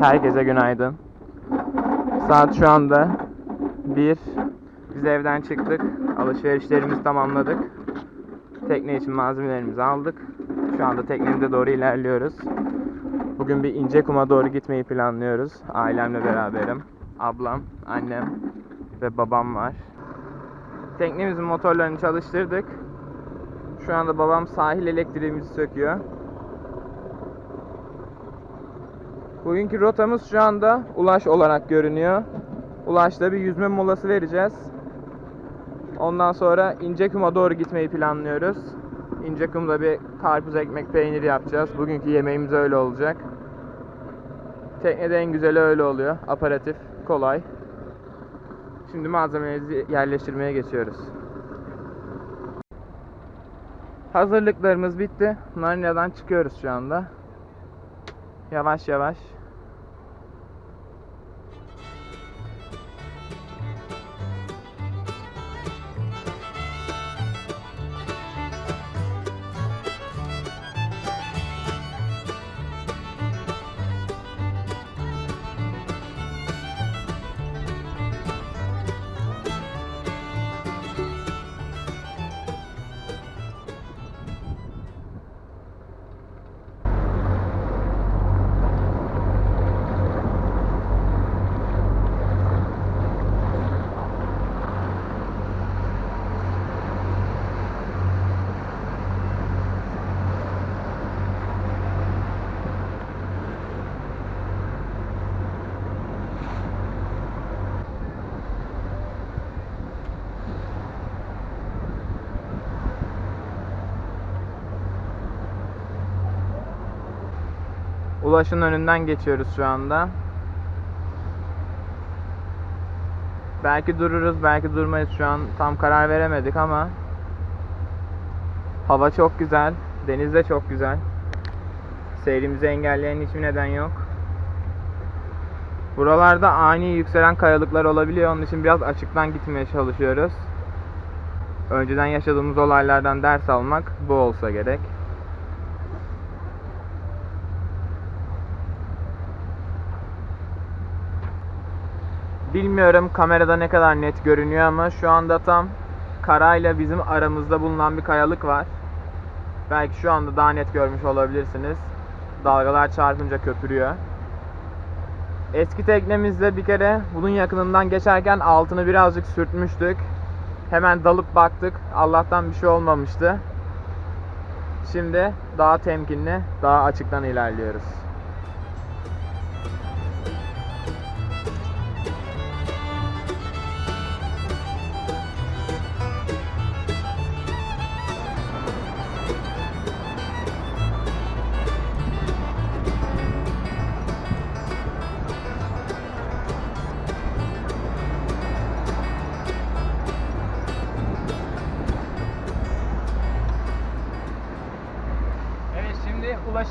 Herkese günaydın. Saat şu anda 1. Biz evden çıktık. Alışverişlerimizi tamamladık. Tekne için malzemelerimizi aldık. Şu anda teknemize doğru ilerliyoruz. Bugün bir ince kuma doğru gitmeyi planlıyoruz. Ailemle beraberim. Ablam, annem ve babam var. Teknemizin motorlarını çalıştırdık. Şu anda babam sahil elektriğimizi söküyor. Bugünkü rotamız şu anda Ulaş olarak görünüyor. Ulaş'ta bir yüzme molası vereceğiz. Ondan sonra İncekum'a doğru gitmeyi planlıyoruz. İncekum'da bir karpuz ekmek peyniri yapacağız. Bugünkü yemeğimiz öyle olacak. Teknede en güzeli öyle oluyor. Aparatif, kolay. Şimdi malzemelerimizi yerleştirmeye geçiyoruz. Hazırlıklarımız bitti. Marina'dan çıkıyoruz şu anda. Yavaş yavaş. Ulaş'ın önünden geçiyoruz şu anda. Belki dururuz, belki durmayız şu an. Tam karar veremedik ama hava çok güzel, deniz de çok güzel. Seyrimizi engelleyen hiçbir neden yok. Buralarda ani yükselen kayalıklar olabiliyor. Onun için biraz açıktan gitmeye çalışıyoruz. Önceden yaşadığımız olaylardan ders almak bu olsa gerek. Bilmiyorum kamerada ne kadar net görünüyor ama şu anda tam karayla bizim aramızda bulunan bir kayalık var. Belki şu anda daha net görmüş olabilirsiniz. Dalgalar çarpınca köpürüyor. Eski teknemizde bir kere bunun yakınından geçerken altını birazcık sürtmüştük. Hemen dalıp baktık. Allah'tan bir şey olmamıştı. Şimdi daha temkinli, daha açıktan ilerliyoruz.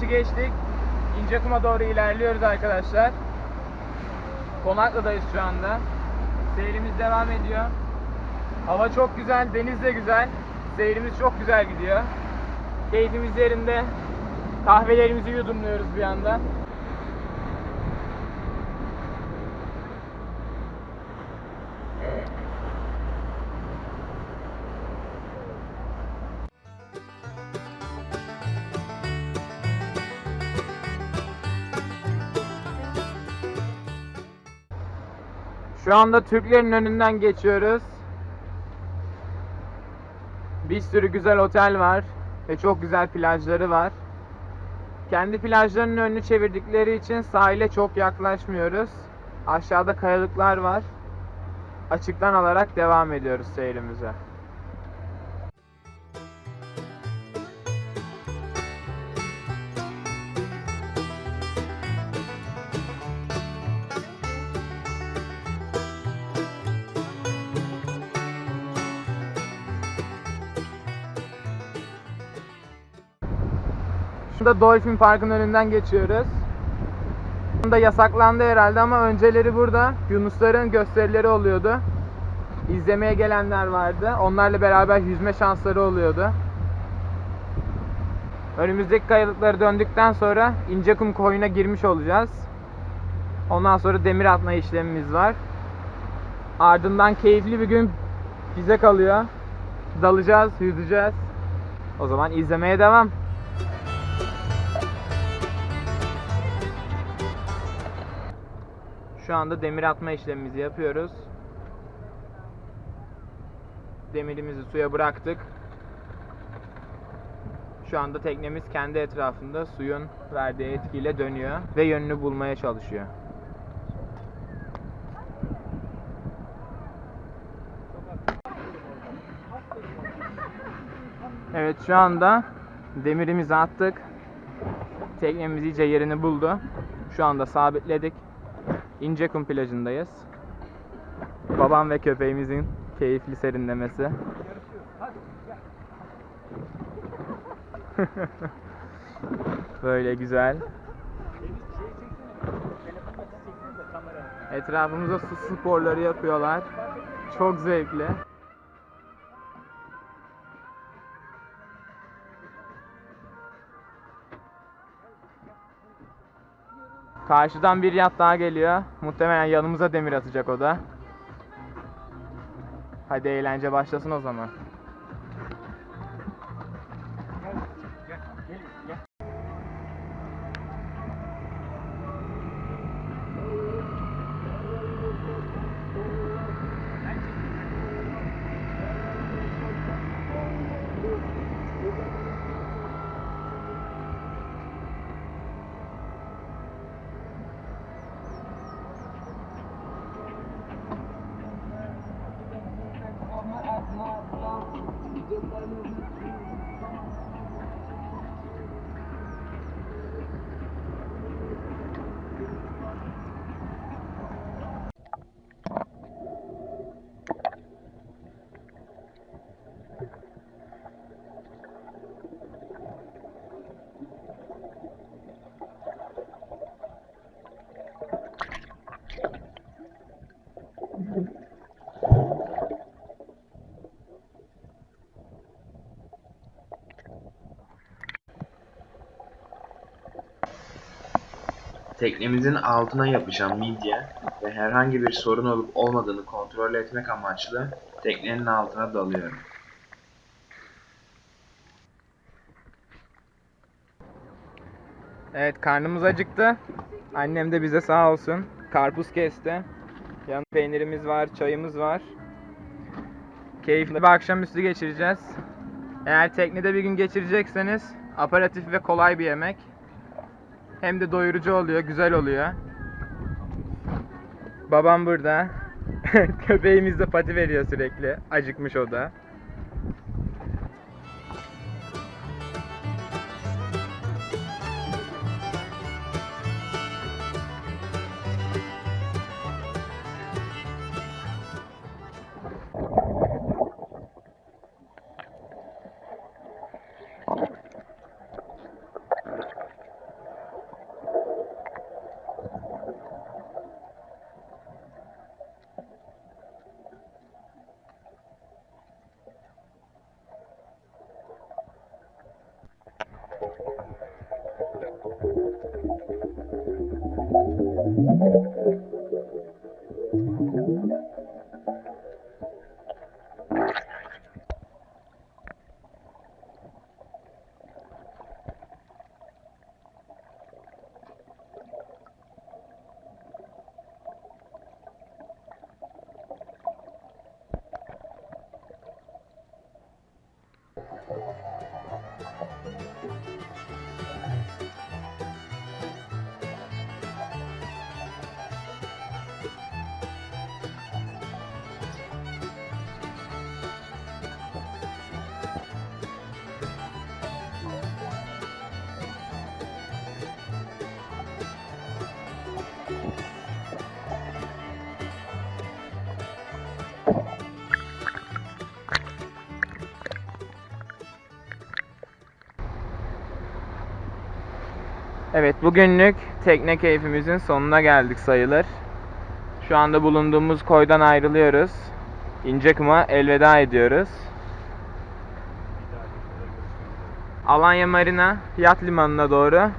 Geçtik. İncekum'a doğru ilerliyoruz arkadaşlar. Konaklı'dayız şu anda. Seyrimiz devam ediyor. Hava çok güzel, deniz de güzel. Seyrimiz çok güzel gidiyor. Keyfimiz yerinde. Kahvelerimizi yudumluyoruz bir anda. Şu anda Türklerin önünden geçiyoruz. Bir sürü güzel otel var ve çok güzel plajları var. Kendi plajlarının önünü çevirdikleri için sahile çok yaklaşmıyoruz. Aşağıda kayalıklar var. Açıktan alarak devam ediyoruz seyrimize. Şurada Dolphin Park'ın önünden geçiyoruz. Bunda yasaklandı herhalde ama önceleri burada Yunusların gösterileri oluyordu. İzlemeye gelenler vardı. Onlarla beraber yüzme şansları oluyordu. Önümüzdeki kayalıkları döndükten sonra İncekum koyuna girmiş olacağız. Ondan sonra demir atma işlemimiz var. Ardından keyifli bir gün bize kalıyor. Dalacağız, yüzeceğiz. O zaman izlemeye devam. Şu anda demir atma işlemimizi yapıyoruz. Demirimizi suya bıraktık. Şu anda teknemiz kendi etrafında suyun verdiği etkiyle dönüyor ve yönünü bulmaya çalışıyor. Evet şu anda demirimizi attık. Teknemiz iyice yerini buldu. Şu anda sabitledik. İncekum plajındayız. Babam ve köpeğimizin keyifli serinlemesi. Böyle güzel. Etrafımızda su sporları yapıyorlar. Çok zevkli. Karşıdan bir yat daha geliyor. Muhtemelen yanımıza demir atacak o da. Hadi eğlence başlasın o zaman. Hallelujah. Teknemizin altına yapışan midye ve herhangi bir sorun olup olmadığını kontrol etmek amaçlı teknenin altına dalıyorum. Evet karnımız acıktı. Annem de bize sağ olsun karpuz kesti. Yan peynirimiz var, çayımız var. Keyifli bir akşamüstü geçireceğiz. Eğer teknede bir gün geçirecekseniz aparatif ve kolay bir yemek. Hem de doyurucu oluyor, güzel oluyor. Babam burada. Köpeğimiz de pati veriyor sürekli. Acıkmış o da. Evet bugünlük tekne keyfimizin sonuna geldik sayılır. Şu anda bulunduğumuz koydan ayrılıyoruz. İncekım'a elveda ediyoruz. Alanya Marina yat limanına doğru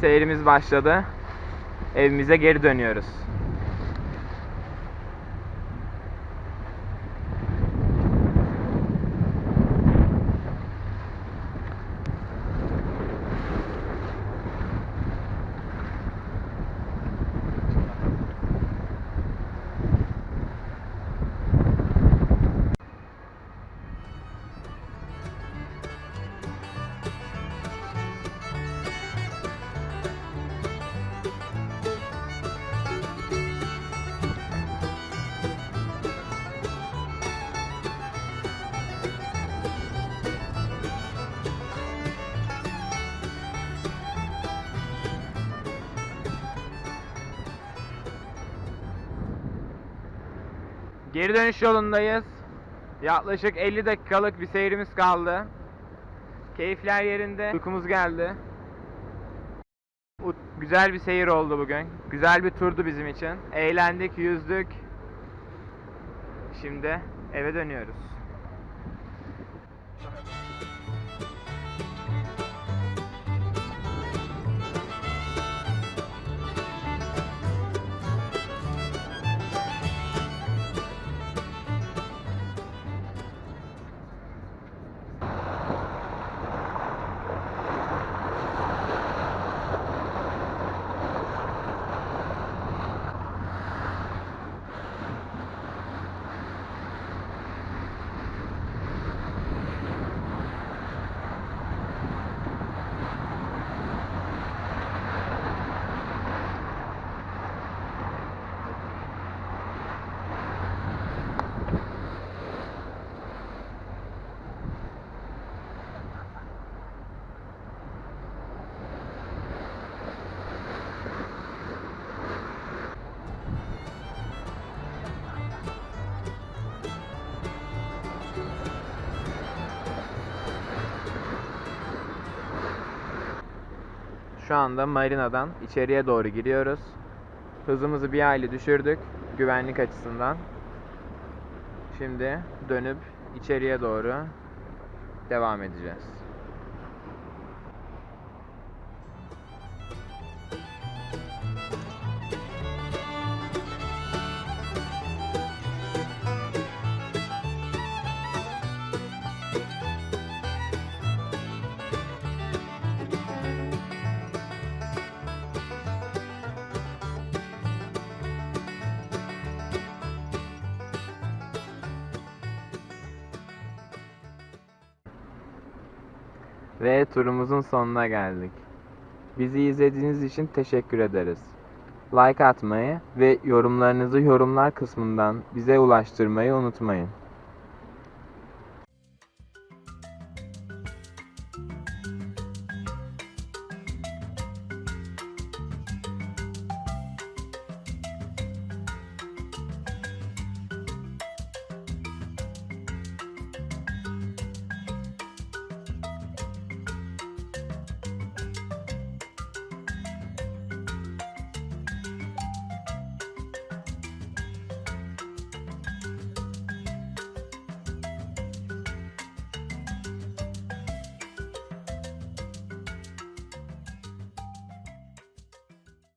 seyrimiz başladı. evimize geri dönüyoruz. Geri dönüş yolundayız. Yaklaşık 50 dakikalık bir seyrimiz kaldı. Keyifler yerinde. Uykumuz geldi. Güzel bir seyir oldu bugün. Güzel bir turdu bizim için. Eğlendik, yüzdük. Şimdi eve dönüyoruz. Şu anda marinadan içeriye doğru giriyoruz. Hızımızı bir hayli düşürdük güvenlik açısından. Şimdi dönüp içeriye doğru devam edeceğiz. Ve turumuzun sonuna geldik. Bizi izlediğiniz için teşekkür ederiz. Like atmayı ve yorumlarınızı yorumlar kısmından bize ulaştırmayı unutmayın.